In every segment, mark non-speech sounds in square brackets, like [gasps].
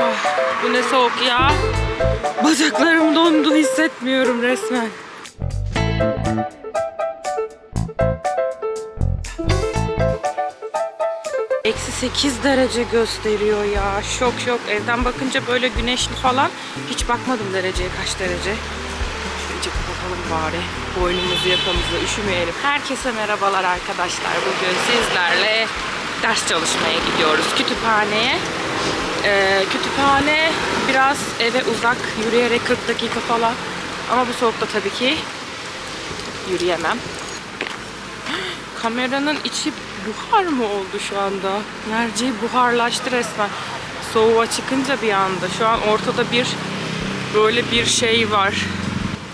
Ah, bu ne soğuk ya. Bacaklarım dondu hissetmiyorum resmen. Eksi 8 derece gösteriyor ya. Şok şok. Evden bakınca böyle güneşli falan. Hiç bakmadım dereceye kaç derece. Şöyle kapatalım bari. Boynumuzu yakamızı üşümeyelim. Herkese merhabalar arkadaşlar. Bugün sizlerle ders çalışmaya gidiyoruz kütüphaneye. Ee, kütüphane biraz eve uzak. Yürüyerek 40 dakika falan. Ama bu soğukta tabii ki yürüyemem. [gasps] Kameranın içi buhar mı oldu şu anda? Merci buharlaştı resmen. Soğuğa çıkınca bir anda. Şu an ortada bir böyle bir şey var.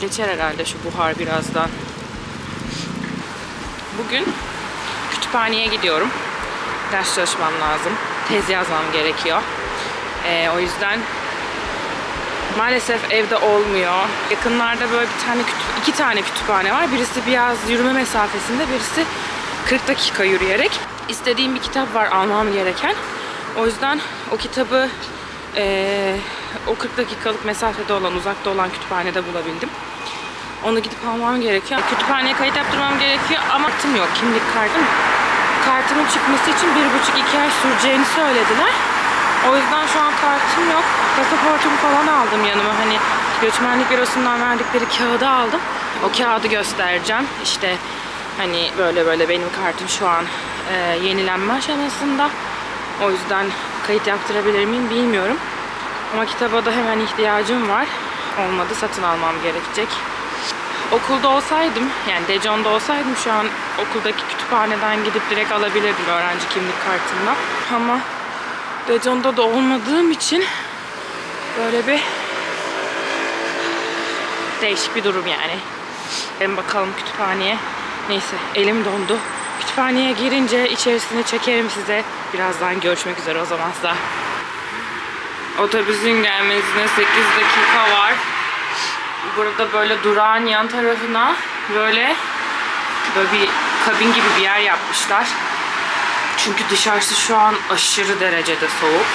Geçer herhalde şu buhar birazdan. Bugün kütüphaneye gidiyorum. Ders çalışmam lazım. Tez yazmam gerekiyor. Ee, o yüzden maalesef evde olmuyor. Yakınlarda böyle bir tane iki tane kütüphane var. Birisi biraz yürüme mesafesinde, birisi 40 dakika yürüyerek. İstediğim bir kitap var almam gereken. O yüzden o kitabı eee, o 40 dakikalık mesafede olan, uzakta olan kütüphanede bulabildim. Onu gidip almam gerekiyor. Kütüphaneye kayıt yaptırmam gerekiyor ama kartım yok, kimlik kartım. Kartımın çıkması için bir buçuk iki ay süreceğini söylediler. O yüzden şu an kartım yok. Pasaportumu falan aldım yanıma. Hani göçmenlik bürosundan verdikleri kağıdı aldım. O kağıdı göstereceğim. İşte hani böyle böyle benim kartım şu an e, yenilenme aşamasında. O yüzden kayıt yaptırabilir miyim bilmiyorum. Ama kitaba da hemen ihtiyacım var. Olmadı satın almam gerekecek. Okulda olsaydım, yani Dejon'da olsaydım şu an okuldaki kütüphaneden gidip direkt alabilirdim öğrenci kimlik kartımla. Ama Dejon'da da olmadığım için böyle bir değişik bir durum yani. Gelin bakalım kütüphaneye. Neyse elim dondu. Kütüphaneye girince içerisini çekerim size. Birazdan görüşmek üzere o zamansa. Otobüsün gelmesine 8 dakika var. Burada böyle durağın yan tarafına böyle böyle bir kabin gibi bir yer yapmışlar. Çünkü dışarısı şu an aşırı derecede soğuk.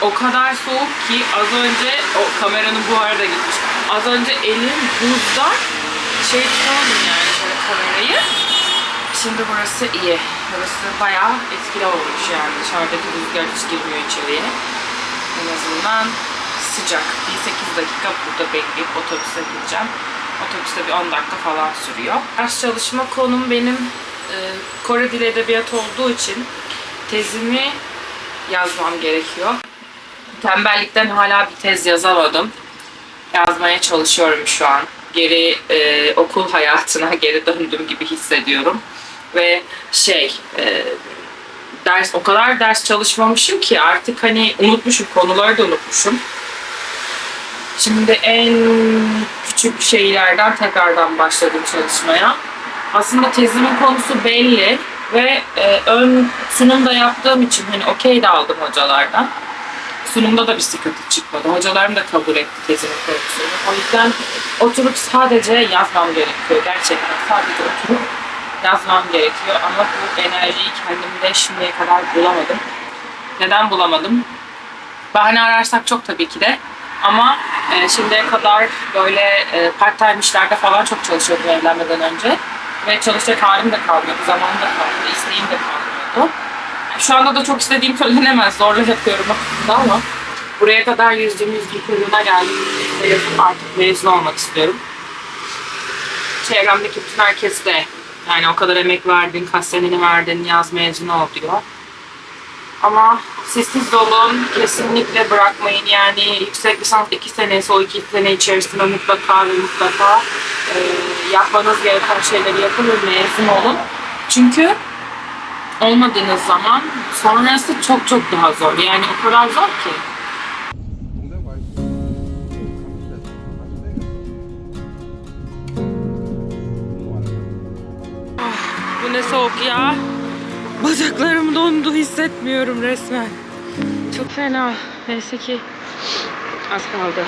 O kadar soğuk ki az önce o kameranın bu arada gitmiş. Az önce elim buzda şey tutamadım yani şöyle kamerayı. Şimdi burası iyi. Burası bayağı etkili olmuş yani. Dışarıdaki rüzgar hiç girmiyor içeriye. En azından sıcak. Bir 8 dakika burada bekleyip otobüse gideceğim. Otobüste bir 10 dakika falan sürüyor. Ders çalışma konum benim e, Kore Dili Edebiyatı olduğu için tezimi yazmam gerekiyor. Tembellikten hala bir tez yazamadım. Yazmaya çalışıyorum şu an. Geri e, okul hayatına [laughs] geri döndüğüm gibi hissediyorum. Ve şey, e, ders o kadar ders çalışmamışım ki artık hani unutmuşum, konuları da unutmuşum. Şimdi en küçük şeylerden tekrardan başladım çalışmaya. Aslında tezimin konusu belli ve e, ön sunum da yaptığım için hani okey de aldım hocalardan. Sunumda da bir sıkıntı çıkmadı. Hocalarım da kabul etti tezimin konusunu. O yüzden oturup sadece yazmam gerekiyor. Gerçekten sadece oturup yazmam gerekiyor. Ama bu enerjiyi kendimde şimdiye kadar bulamadım. Neden bulamadım? Bahane ararsak çok tabii ki de. Ama e, şimdiye kadar böyle e, part time işlerde falan çok çalışıyordum evlenmeden önce. Ve çalışacak halim de kalmıyordu, zamanım da kalmıyordu, isteğim de kalmıyordu. Şu anda da çok istediğim söylenemez, zorla yapıyorum aslında ama buraya kadar yüzdüğüm yüzlük yılına geldim. Artık mezun olmak istiyorum. Çevremdeki bütün herkes de yani o kadar emek verdin, kaç verdin, yaz mezun ol diyor. Ama sessiz olun, kesinlikle bırakmayın. Yani yüksek lisans iki senesi, o iki sene içerisinde mutlaka ve mutlaka e, yapmanız gereken şeyleri yapın ve mezun olun. Çünkü olmadığınız zaman sonrası çok çok daha zor. Yani o kadar zor ki. Bacaklarım dondu hissetmiyorum resmen. Çok fena. Neyse ki az kaldı.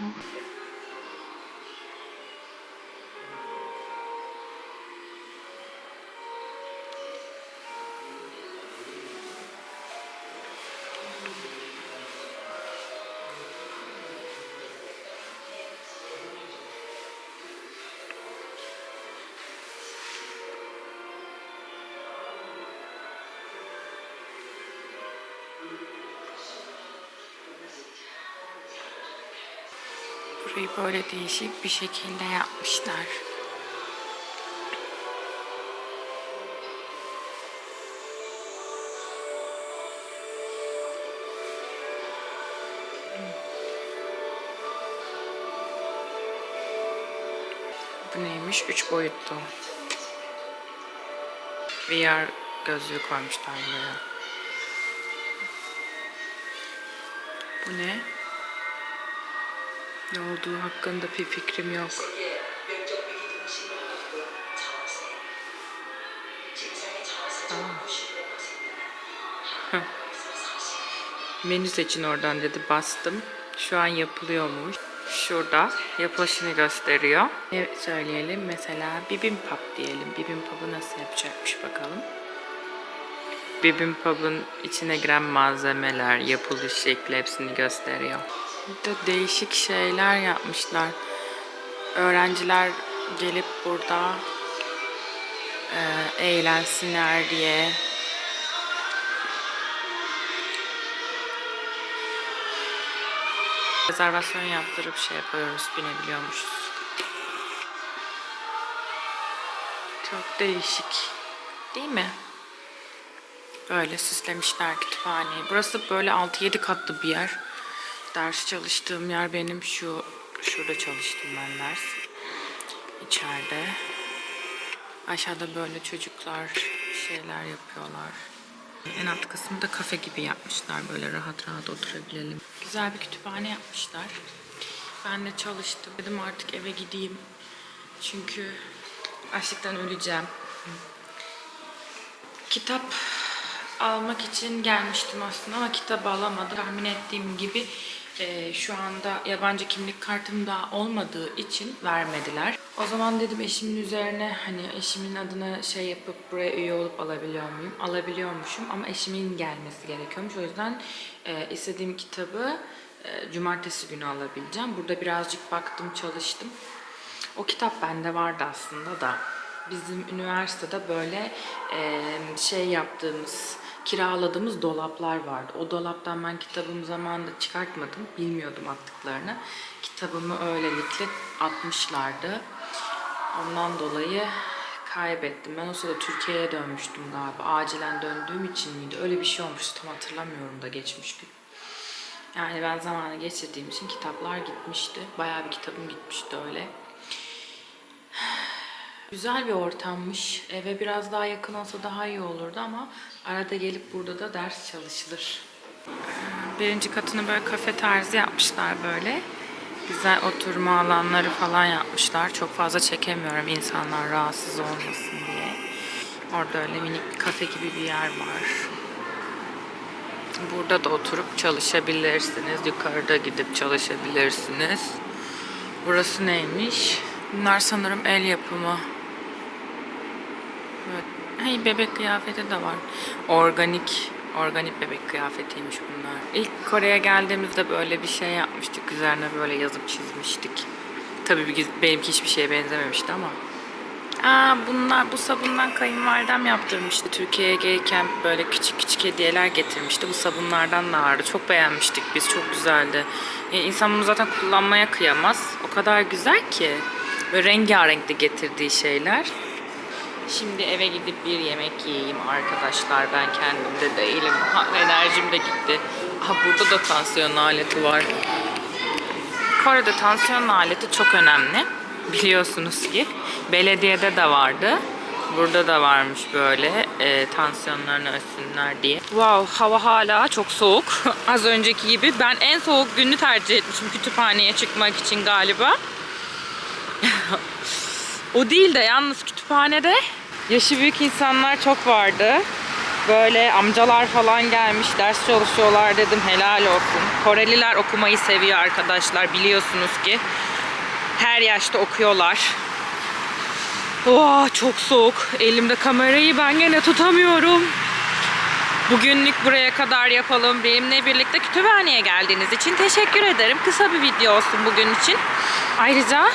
어. Burayı böyle değişik bir şekilde yapmışlar. Bu neymiş? Üç boyutlu. VR gözlüğü koymuşlar buraya. Bu ne? Ne olduğu hakkında bir fikrim yok. Menü seçin oradan dedi. Bastım. Şu an yapılıyormuş. Şurada yapılışını gösteriyor. Ne söyleyelim? Mesela bibimbap diyelim. Bibimbap'ı nasıl yapacakmış bakalım. Bibimbap'ın içine giren malzemeler, yapılış şekli hepsini gösteriyor. Burada değişik şeyler yapmışlar. Öğrenciler gelip burada e, eğlensinler diye Rezervasyon yaptırıp şey yapıyoruz, binebiliyormuşuz. Çok değişik. Değil mi? Böyle süslemişler kütüphaneyi. Burası böyle 6-7 katlı bir yer. Ders çalıştığım yer benim şu şurada çalıştım ben ders. İçeride. Aşağıda böyle çocuklar şeyler yapıyorlar. En alt kısmı da kafe gibi yapmışlar. Böyle rahat rahat oturabilelim. Güzel bir kütüphane yapmışlar. Ben de çalıştım. Dedim artık eve gideyim. Çünkü açlıktan öleceğim. Kitap almak için gelmiştim aslında ama kitap alamadım. Tahmin ettiğim gibi e, şu anda yabancı kimlik kartım da olmadığı için vermediler. O zaman dedim eşimin üzerine hani eşimin adına şey yapıp buraya üye olup alabiliyor muyum? Alabiliyormuşum ama eşimin gelmesi gerekiyormuş. O yüzden e, istediğim kitabı e, cumartesi günü alabileceğim. Burada birazcık baktım çalıştım. O kitap bende vardı aslında da. Bizim üniversitede böyle e, şey yaptığımız, kiraladığımız dolaplar vardı. O dolaptan ben kitabımı zamanında çıkartmadım. Bilmiyordum attıklarını. Kitabımı öylelikle atmışlardı. Ondan dolayı kaybettim. Ben o sırada Türkiye'ye dönmüştüm galiba. Acilen döndüğüm için miydi? Öyle bir şey olmuştu. Tam hatırlamıyorum da geçmiş gün. Yani ben zamanı geçirdiğim için kitaplar gitmişti. Bayağı bir kitabım gitmişti öyle. Güzel bir ortammış. Eve biraz daha yakın olsa daha iyi olurdu ama arada gelip burada da ders çalışılır. Birinci katını böyle kafe tarzı yapmışlar böyle. Güzel oturma alanları falan yapmışlar. Çok fazla çekemiyorum insanlar rahatsız olmasın diye. Orada öyle minik bir kafe gibi bir yer var. Burada da oturup çalışabilirsiniz. Yukarıda gidip çalışabilirsiniz. Burası neymiş? Bunlar sanırım el yapımı. Hey bebek kıyafeti de var. Organik, organik bebek kıyafetiymiş bunlar. İlk Kore'ye geldiğimizde böyle bir şey yapmıştık. Üzerine böyle yazıp çizmiştik. Tabii benimki hiçbir şeye benzememişti ama. Aa bunlar bu sabundan kayınvalidem yaptırmıştı. Türkiye'ye gelirken böyle küçük küçük hediyeler getirmişti. Bu sabunlardan da vardı. Çok beğenmiştik biz. Çok güzeldi. Yani insan bunu zaten kullanmaya kıyamaz. O kadar güzel ki. Böyle rengarenk de getirdiği şeyler. Şimdi eve gidip bir yemek yiyeyim arkadaşlar. Ben kendimde değilim. Ha, enerjim de gitti. Ha burada da tansiyon aleti var. Kore'de tansiyon aleti çok önemli. Biliyorsunuz ki. Belediyede de vardı. Burada da varmış böyle e, tansiyonlarını ölçsünler diye. Wow hava hala çok soğuk. [laughs] Az önceki gibi. Ben en soğuk günü tercih etmişim kütüphaneye çıkmak için galiba. [laughs] o değil de yalnız kütüphanede yaşı büyük insanlar çok vardı. Böyle amcalar falan gelmiş ders çalışıyorlar dedim helal olsun. Koreliler okumayı seviyor arkadaşlar biliyorsunuz ki. Her yaşta okuyorlar. Oh, çok soğuk. Elimde kamerayı ben gene tutamıyorum. Bugünlük buraya kadar yapalım. Benimle birlikte kütüphaneye geldiğiniz için teşekkür ederim. Kısa bir video olsun bugün için. Ayrıca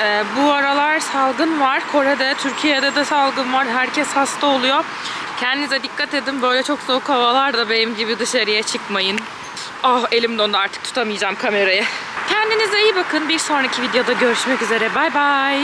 e, bu aralar salgın var. Kore'de, Türkiye'de de salgın var. Herkes hasta oluyor. Kendinize dikkat edin. Böyle çok soğuk havalarda benim gibi dışarıya çıkmayın. Ah elim dondu artık tutamayacağım kamerayı. Kendinize iyi bakın. Bir sonraki videoda görüşmek üzere. Bay bay.